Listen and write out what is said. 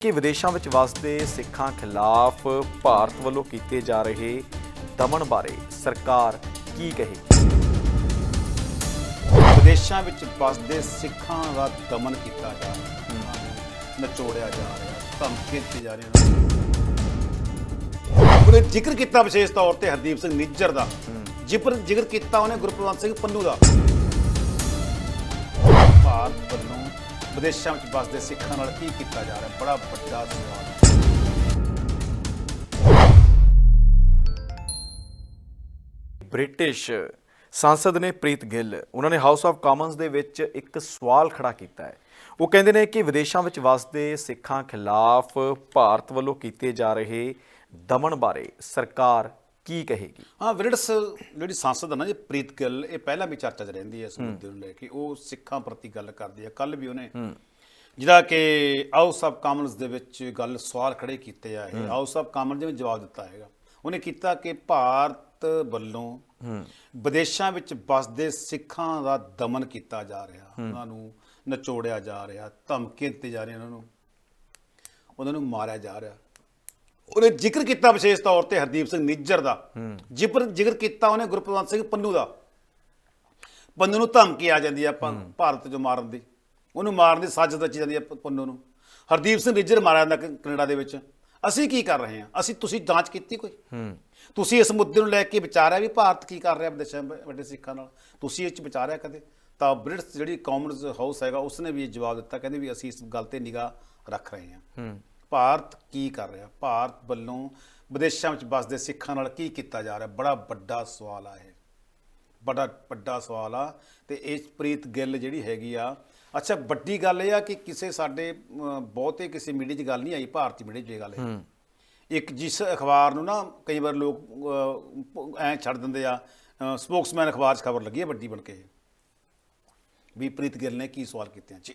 ਕਿ ਵਿਦੇਸ਼ਾਂ ਵਿੱਚ ਵਸਦੇ ਸਿੱਖਾਂ ਖਿਲਾਫ ਭਾਰਤ ਵੱਲੋਂ ਕੀਤੇ ਜਾ ਰਹੇ ਦਮਨ ਬਾਰੇ ਸਰਕਾਰ ਕੀ ਕਹੇ ਵਿਦੇਸ਼ਾਂ ਵਿੱਚ ਵਸਦੇ ਸਿੱਖਾਂ ਦਾ ਦਮਨ ਕੀਤਾ ਜਾ ਰਿਹਾ ਨਚੋੜਿਆ ਜਾ ਰਿਹਾ ਧਮਕੀ ਦਿੱਤੀ ਜਾ ਰਹੀ ਹੈ। ਉਹਨੇ ਜ਼ਿਕਰ ਕੀਤਾ ਵਿਸ਼ੇਸ਼ ਤੌਰ ਤੇ ਹਰਦੀਪ ਸਿੰਘ ਨਿੱਜਰ ਦਾ। ਜਿਪਰ ਜ਼ਿਕਰ ਕੀਤਾ ਉਹਨੇ ਗੁਰਪ੍ਰਵੰਤ ਸਿੰਘ ਪੰਨੂ ਦਾ। ਵਿਦੇਸ਼ਾਂ ਵਿੱਚ ਵੱਸਦੇ ਸਿੱਖਾਂ ਨਾਲ ਕੀ ਕੀਤਾ ਜਾ ਰਿਹਾ, ਬੜਾ ਵੱਡਾ ਸਵਾਲ। ਹੈ ਬ੍ਰਿਟਿਸ਼ ਸੰਸਦ ਨੇ ਪ੍ਰੀਤ ਗਿੱਲ, ਉਹਨਾਂ ਨੇ ਹਾਊਸ ਆਫ ਕਾਮਨਸ ਦੇ ਵਿੱਚ ਇੱਕ ਸਵਾਲ ਖੜਾ ਕੀਤਾ ਹੈ। ਉਹ ਕਹਿੰਦੇ ਨੇ ਕਿ ਵਿਦੇਸ਼ਾਂ ਵਿੱਚ ਵਸਦੇ ਸਿੱਖਾਂ ਖਿਲਾਫ ਭਾਰਤ ਵੱਲੋਂ ਕੀਤੇ ਜਾ ਰਹੇ ਦਮਨ ਬਾਰੇ ਸਰਕਾਰ ਕੀ ਕਹੇਗੀ? ਹਾਂ ਵਿਰਡਸ ਜਿਹੜੀ ਸੰਸਦ ਹੈ ਨਾ ਜੀ ਪ੍ਰੀਤ ਗਿੱਲ ਇਹ ਪਹਿਲਾਂ ਵੀ ਚਰਚਾ 'ਚ ਰਹਿੰਦੀ ਹੈ ਇਸ ਮੁੱਦੇ ਨੂੰ ਲੈ ਕੇ ਉਹ ਸਿੱਖਾਂ ਪ੍ਰਤੀ ਗੱਲ ਕਰਦੀ ਹੈ। ਕੱਲ ਵੀ ਉਹਨੇ ਜਿਹਦਾ ਕਿ ਹਾਊਸ ਆਫ ਕਾਮਨਸ ਦੇ ਵਿੱਚ ਗੱਲ ਸਵਾਲ ਖੜੇ ਕੀਤੇ ਆ ਇਹ। ਹਾਊਸ ਆਫ ਕਾਮਨ ਦੇ ਵਿੱਚ ਜਵਾਬ ਦਿੱਤਾ ਹੈਗਾ। ਉਹਨੇ ਕੀਤਾ ਕਿ ਭਾਰਤ ਵੱਲੋਂ ਵਿਦੇਸ਼ਾਂ ਵਿੱਚ ਵਸਦੇ ਸਿੱਖਾਂ ਦਾ ਦਮਨ ਕੀਤਾ ਜਾ ਰਿਹਾ। ਉਹਨਾਂ ਨੂੰ ਨਚੋੜਿਆ ਜਾ ਰਿਹਾ ਧਮਕੀਆਂ ਦਿੱਤੀ ਜਾ ਰਹੀਆਂ ਉਹਨਾਂ ਨੂੰ। ਉਹਨਾਂ ਨੂੰ ਮਾਰਿਆ ਜਾ ਰਿਹਾ। ਉਹਨੇ ਜ਼ਿਕਰ ਕੀਤਾ ਵਿਸ਼ੇਸ਼ ਤੌਰ ਤੇ ਹਰਦੀਪ ਸਿੰਘ ਨਿੱਜਰ ਦਾ। ਜਿਪਰ ਜ਼ਿਕਰ ਕੀਤਾ ਉਹਨੇ ਗੁਰਪ੍ਰਵੰਤ ਸਿੰਘ ਪੰਨੂ ਦਾ। ਪੰਨੂ ਨੂੰ ਧਮਕੀ ਆ ਜਾਂਦੀ ਹੈ ਆਪਾਂ ਭਾਰਤ ਜੋ ਮਾਰਨ ਦੀ। ਉਹਨੂੰ ਮਾਰਨ ਦੀ ਸਾਜ਼ਿਸ਼ ਰਚੀ ਜਾਂਦੀ ਹੈ ਪੰਨੂ ਨੂੰ। ਹਰਦੀਪ ਸਿੰਘ ਨਿੱਜਰ ਮਾਰਿਆ ਜਾਂਦਾ ਕੈਨੇਡਾ ਦੇ ਵਿੱਚ। ਅਸੀਂ ਕੀ ਕਰ ਰਹੇ ਹਾਂ? ਅਸੀਂ ਤੁਸੀਂ ਜਾਂਚ ਕੀਤੀ ਕੋਈ? ਤੁਸੀਂ ਇਸ ਮੁੱਦੇ ਨੂੰ ਲੈ ਕੇ ਵਿਚਾਰਿਆ ਵੀ ਭਾਰਤ ਕੀ ਕਰ ਰਿਹਾ ਵਿਦੇਸ਼ਾਂ ਵੱਡੇ ਸਿੱਖਾਂ ਨਾਲ? ਤੁਸੀਂ ਇਹ ਚ ਵਿਚਾਰਿਆ ਕਦੇ? ਤਾਂ ਬ੍ਰਿਟਿਸ਼ ਜਿਹੜੀ ਕਾਮਨਸ ਹਾਊਸ ਹੈਗਾ ਉਸਨੇ ਵੀ ਇਹ ਜਵਾਬ ਦਿੱਤਾ। ਕਹਿੰਦੇ ਵੀ ਅਸੀਂ ਇਸ ਗੱਲ ਤੇ ਨਿਗਾਹ ਰੱਖ ਰਹੇ ਹਾਂ। ਭਾਰਤ ਕੀ ਕਰ ਰਿਹਾ? ਭਾਰਤ ਵੱਲੋਂ ਵਿਦੇਸ਼ਾਂ ਵਿੱਚ ਵਸਦੇ ਸਿੱਖਾਂ ਨਾਲ ਕੀ ਕੀਤਾ ਜਾ ਰਿਹਾ? ਬੜਾ ਵੱਡਾ ਸਵਾਲ ਆ ਇਹ। ਬੜਾ ਵੱਡਾ ਸਵਾਲ ਆ ਤੇ ਇਹ ਪ੍ਰੀਤ ਗਿੱਲ ਜਿਹੜੀ ਹੈਗੀ ਆ ਅੱਛਾ ਵੱਡੀ ਗੱਲ ਇਹ ਆ ਕਿ ਕਿਸੇ ਸਾਡੇ ਬਹੁਤੇ ਕਿਸੇ ਮੀਡੀਆ 'ਚ ਗੱਲ ਨਹੀਂ ਆਈ ਭਾਰਤੀ ਮੀਡੀਆ 'ਚ ਇਹ ਗੱਲ ਹੈ। ਇੱਕ ਜਿਸ ਅਖਬਾਰ ਨੂੰ ਨਾ ਕਈ ਵਾਰ ਲੋਕ ਐ ਛੱਡ ਦਿੰਦੇ ਆ ਸਪੋਕਸਮੈਨ ਅਖਬਾਰ 'ਚ ਖਬਰ ਲੱਗੀ ਹੈ ਵੱਡੀ ਬਣ ਕੇ। ਵੀ ਪ੍ਰੀਤ ਗਿੱਲ ਨੇ ਕੀ ਸਵਾਲ ਕੀਤੇ ਆ? ਜੀ।